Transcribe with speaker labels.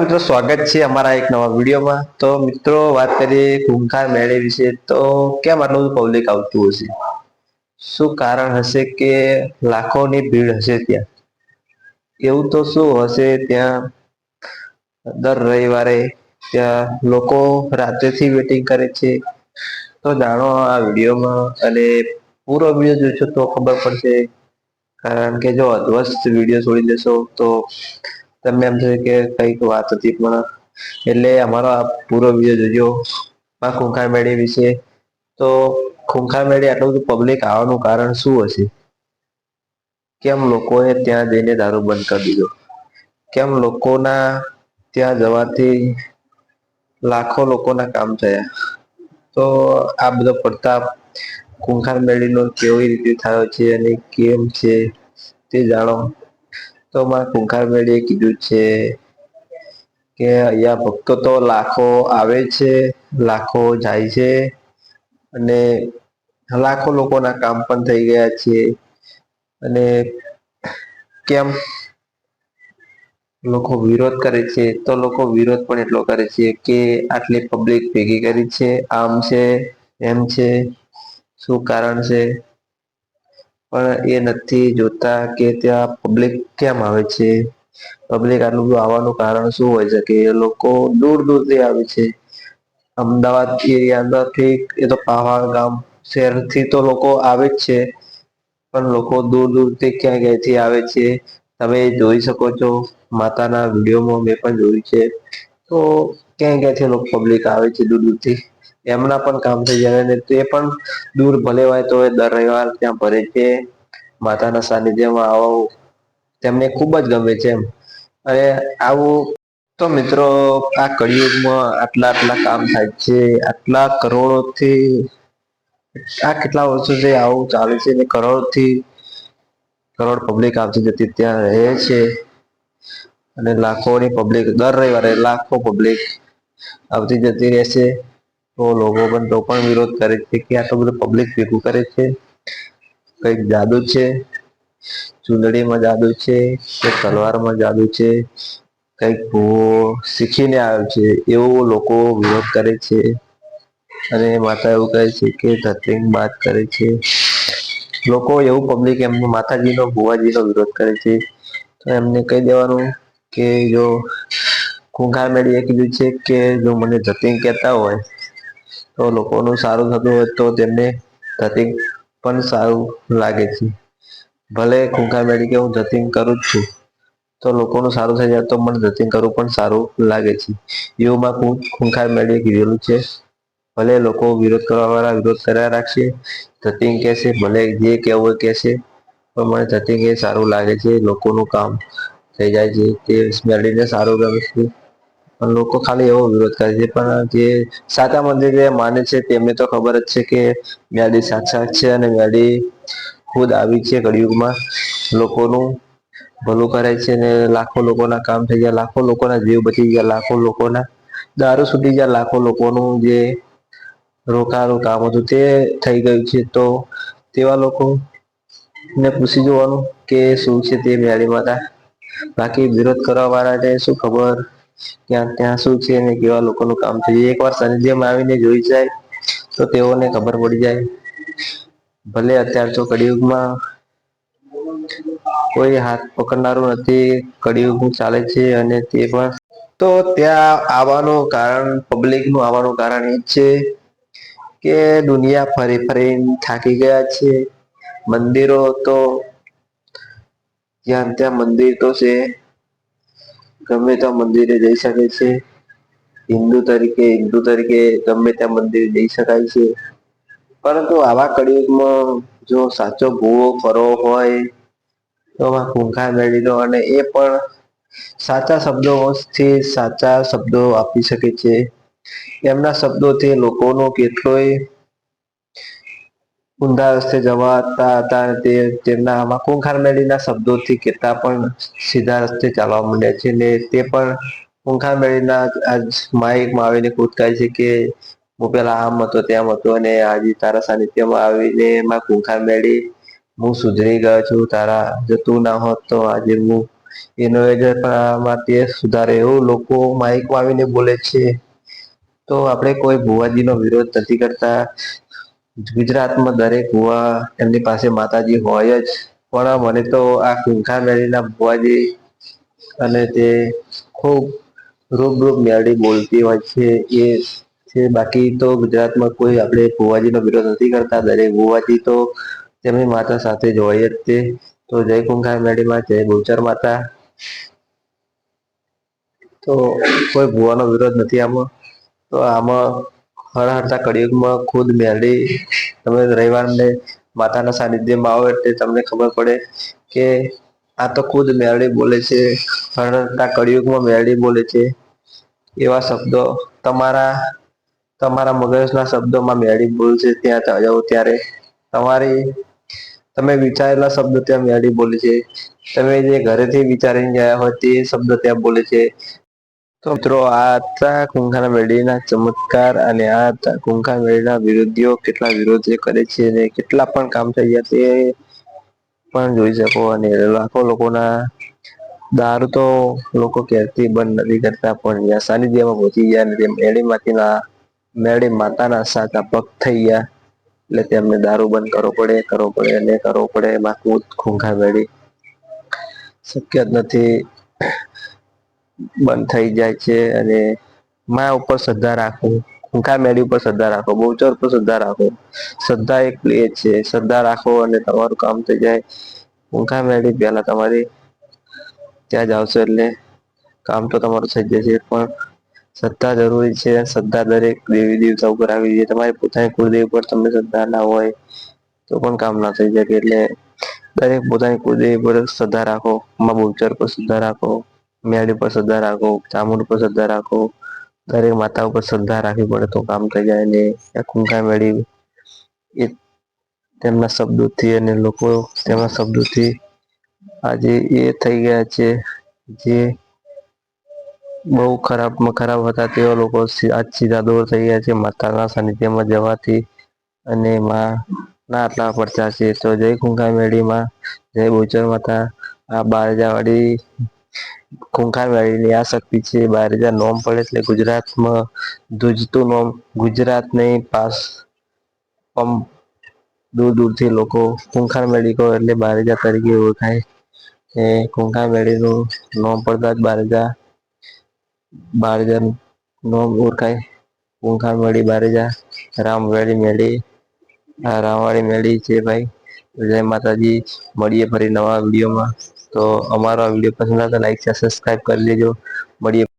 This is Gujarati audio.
Speaker 1: મિત્રો, સ્વાગત છે અમારા એક નવા વિડીયોમાં. તો મિત્રો, વાત કરીએ ખૂંખાર મેળે વિશે. તો કેમ આટલું પબ્લિક આવતું હશે? શું કારણ હશે કે લાખોની ભીડ હશે ત્યાં? એવું તો શું હશે ત્યાં? દર રવિવારે ત્યાં લોકો રાત્રેથી વેટિંગ કરે છે. તો જાણો આ વિડીયોમાં અને પૂરો વીડિયો જોશો તો ખબર પડશે. કારણ કે જો અધવસ્ત વીડિયો છોડી દેશો તો તમને એમ થયું કે કંઈક વાત હતી, પણ એટલે અમારો આ પૂરો વીડિયો જોજો. આ ખૂંખાર મેળી વિશે. તો ખૂંખાર મેળી આટલું બધું પબ્લિક આવવાનું કારણ શું હશે? કેમ લોકોએ ત્યાં જઈને દારૂ બંધ કરી દીધો? કેમ લોકોના ત્યાં જવાથી લાખો લોકોના કામ થયા? તો આ બધો પડતા ખૂંખાર મેળીનો કેવી રીતે થયો છે અને કેમ છે તે જાણો. તો માં ખૂંખાર મેળીએ કીધું છે કે અહીંયા ભક્તો તો લાખો આવે છે, લાખો જાય છે અને લાખો લોકોના કામ પણ થઈ ગયા છે. અને કેમ લોકો વિરોધ કરે છે? તો લોકો વિરોધ પણ એટલો કરે છે કે આટલી પબ્લિક ભેગી કરી છે, આમ છે, એમ છે, શું કારણ છે? પણ એ નથી જોતા કે ત્યાં પબ્લિક કેમ આવે છે? પબ્લિક આટલું બધું આવવાનું કારણ શું હોય છે કે લોકો દૂર દૂરથી આવે છે. અમદાવાદ એરિયા અંદરથી એ તો પહાડ ગામ શહેરથી તો લોકો આવે જ છે. પણ લોકો દૂર દૂરથી ક્યાં ક્યાંથી આવે છે? તમે જોઈ શકો છો, માતાના વિડીયોમાં મેં પણ જોયું છે. તો ક્યાં ક્યાંથી લોકો પબ્લિક આવે છે દૂર દૂરથી? એમના પણ કામ થઈ જાય ને તે પણ દૂર ભલે હોય તો દર રવિવાર ત્યાં ભરે છે. માતાના સાનિધ્યમાં આવો તેમને ખૂબ જ ગમે છે એમ. અને આવું તો મિત્રો આ કળિયુગમાં આટલા આટલા કામ થાય છે, આટલા કરોડોથી આ કેટલા વર્ષો છે આવું ચાલે છે ને કરોડથી કરોડ પબ્લિક આવતી જતી ત્યાં રહે છે. અને લાખોની પબ્લિક દર રવિવારે લાખો પબ્લિક આવતી જતી રહેશે. તો લોકો પણ તો પણ વિરોધ કરે છે કે આ તો બધું પબ્લિક ભેગું કરે છે. કંઈક જાદુ છે. ચુંદડીમાં જાદુ છે કે તલવારમાં જાદુ છે. કંઈક ભૂવો શીખીને આવ્યો છે. એવો લોકો વિરોધ કરે છે. અને માતા એવું કહે છે કે ધરતીંગ બાદ કરે છે. લોકો એવું પબ્લિક એમને માતાજીનો, ભુવાજીનો વિરોધ કરે છે. તો એમને કહી દેવાનું કે જો ખૂંખાર મેળી કીધું છે કે જો મને જતીન કહેતા હોય તો લોકોનું સારું થતું હોય તો તેમને ધતિંગ પણ સારું લાગે છે. ભલે ખૂંખા મેળી કે હું ધતિંગ કરું જ છું, તો લોકોનું સારું થઈ જાય તો મને ધતિંગ કરવું પણ સારું લાગે છે. એવું ખૂંખા મેળવી કીધેલું છે, ભલે લોકો વિરોધ કરવા વાળા વિરોધ કર્યા રાખશે ધતિંગ કહેશે, ભલે જે કહેવું હોય કહેશે, પણ મને ધતિંગ એ સારું લાગે છે. લોકોનું કામ થઈ જાય છે, તે મેળીને સારું ગમે છે. લોકો ખાલી એવો વિરોધ કરે છે. પણ જે સાચા મંદિરે માને છે, તેમને તો ખબર જ છે કે મ્યાદી સાક્ષાત છે અને મ્યાડી ખુદ આવી છે કળિયુગમાં. લોકોનું ભલું કરે છે ને લાખો લોકોના કામ થઈ ગયા, લાખો લોકોના જીવ બચી ગયા, લાખો લોકોના દારૂ સુધી ગયા, લાખો લોકોનું જે રોકાવાનું કામ હતું તે થઈ ગયું છે. તો તેવા લોકો ને પૂછી જોવાનું કે શું છે તે મેળી માતા? બાકી વિરોધ કરવા વાળાને શું ખબર? ક્યાં ત્યાં શું છે ને કેવા લોકોનું કામ છે? એક વાર સાનિધ્યમાં આવીને જોઈ જાય, તો તેઓને ખબર પડી જાય. ભલે અત્યાર તો કળિયુગમાં કોઈ હાથ પકડનારું નથી કળિયુગ ચાલે છે અને તે પણ તો ત્યાં આવવાનું કારણ પબ્લિકનું આવવાનું કારણ એ છે કે દુનિયા ફરી ફરી થાકી ગયા છે. મંદિરો તો જ્યાં ત્યાં મંદિર તો છે. ગમે ત્યાં મંદિરે જઈ શકે છે. હિન્દુ તરીકે હિન્દુ તરીકે ગમે ત્યાં મંદિરે જઈ શકાય છે. પરંતુ આવા કળિયુગમાં જો સાચો ભૂવો ફરવો હોય, તો ખૂંખાર મેળી લો અને એ પણ સાચા શબ્દોથી સાચા શબ્દો આપી શકે છે. એમના શબ્દોથી લોકોનો કેટલોય ઊંધા રસ્તે જવાતા હતા તે તેમના ખૂંખાર મેળી ના શબ્દોથી કેટલા પણ સીધા રસ્તે ચાલવા માંડ્યા છે ને તે પણ કુંખાર મેળીના આજ માઇકમાં આવીને કૂદકાય છે કે હું પેલા આમ હતો, તેમ હતો અને આજે તારા સાનિધ્યમાં આવીને એમાં કુંખાર મેળી હું સુધરી ગયો છું, તારા જતું ના હોત તો આજે હું ઇનોવેટરમાં તે સુધારે એવું લોકો માઇકમાં આવીને બોલે છે. તો આપણે કોઈ ભુવાજીનો વિરોધ નથી કરતા. ગુજરાતમાં દરેક ભુવા એમની પાસે માતાજી હોય જ. પણ મને તો આ કુંખા મેળીના ભુવાજી અને તે ખૂબ રૂપ રૂપ મેળી બોલતી હોય છે. એ છે બાકી તો ગુજરાતમાં કોઈ આપણે ભુવાજીનો વિરોધ નથી કરતા. દરેક ભુવાજી તો તેમની માતા સાથે જ હોય જ તે. તો જય કુંખા મેળીમાં જય ગુચર માતા. તો કોઈ ભુવાનો વિરોધ નથી આમાં. તો આમાં હર હરતા કળિયુગમાં ખુદ મેલડી તમે રવિવારને માતાના સાનિધ્યમાં આવો એટલે તમને ખબર પડે કે આ તો ખુદ મેલડી બોલે છે. હર કળિયુગમાં મેલડી બોલે છે. એવા શબ્દો તમારા તમારા મગજના શબ્દોમાં ભૂલ છે ત્યાં જાઓ ત્યારે. તમારી, તમે વિચારેલા શબ્દ ત્યાં મેળી બોલે છે. તમે જે ઘરેથી વિચારીને ગયા હોય તે શબ્દ ત્યાં બોલે છે. તો મિત્રો, આ કુંખાર મેળીના ચમત્કાર અને આ કુંખાર મેળીના વિરોધીઓ કેટલા વિરોધ કરે છે અને કેટલા પણ કામ થઈ ગયા તે પણ જોઈ શકો અને લાખો લોકોના દારૂ તો લોકો ક્યારથી બંધ નથી કરતા, પણ સાનિધ્યમાં પહોંચી ગયા મેળી માંથી ના, મેળી માતાના સાચા પગ થઈ ગયા. એટલે તેમને દારૂ બંધ કરવો પડે કરવો પડે અને કરવો પડે. એમાં ખૂંખાર મેળી શક્ય જ નથી. બંધ થઈ જાય છે અને મા ઉપર શ્રદ્ધા રાખો ખૂંખાર મેળી ઉપર શ્રદ્ધા રાખો, બહુચર ઉપર શ્રદ્ધા રાખો. શ્રદ્ધા એક એ છે, શ્રદ્ધા રાખો અને તમારું કામ થઈ જાય. ખૂંખાર મેળી પહેલા તમારી ત્યાં જ આવશો એટલે કામ તો તમારું થઈ જશે, પણ શ્રદ્ધા જરૂરી છે. શ્રદ્ધા દરેક દેવી દેવતા ઉપર આવી જાય. તમારી પોતાની કુળદેવી ઉપર તમને શ્રદ્ધા ના હોય તો પણ કામ ના થઈ શકે. એટલે દરેક પોતાની કુળદેવી પર શ્રદ્ધા રાખો, માં બહુચર પર શ્રદ્ધા રાખો. મેળી ઉપર શ્રદ્ધા રાખો, ચામુંડ પર શ્રદ્ધા રાખો, દરેક માતા ઉપર શ્રદ્ધા રાખવી પડે તો કામ થઈ જાય ને કુંખા મેળી એ તેમના શબ્દોથી અને લોકો તેમના શબ્દોથી આજે એ થઈ ગયા છે જે બહુ ખરાબમાં ખરાબ હતા તેવા લોકો આજ સીધા દૂર થઈ ગયા છે માતાના સાનિધ્યમાં જવાથી અને માં ના આટલા પડચા છે. તો જય કુંખાર મેળીમાં, જય બોચર માતા, આ બારજાવાડી ખૂંખાર વાળીની આ શક્તિ છે બાર હજાર નોમ પડે એટલે ગુજરાતમાં ધુજતું નોમ, ગુજરાત પાસ પમ દૂર દૂરથી લોકો ખૂંખાર મેળી કહો એટલે બારેજા તરીકે ઓળખાય એ ખૂંખાર મેળીનું નોમ પડતા જ બારેજા બારજાર નોમ ઓળખાય. ખૂંખાર મેળી બારેજા રામવાળી મેળી. આ રામવાળી મેળી છે ભાઈ. જય માતાજી. મળીએ ફરી નવા વિડીયોમાં. તો અમારો વીડિયો પસંદ આવે તો લાઈક શેર સબસ્ક્રાઈબ કરી લેજો મળીએ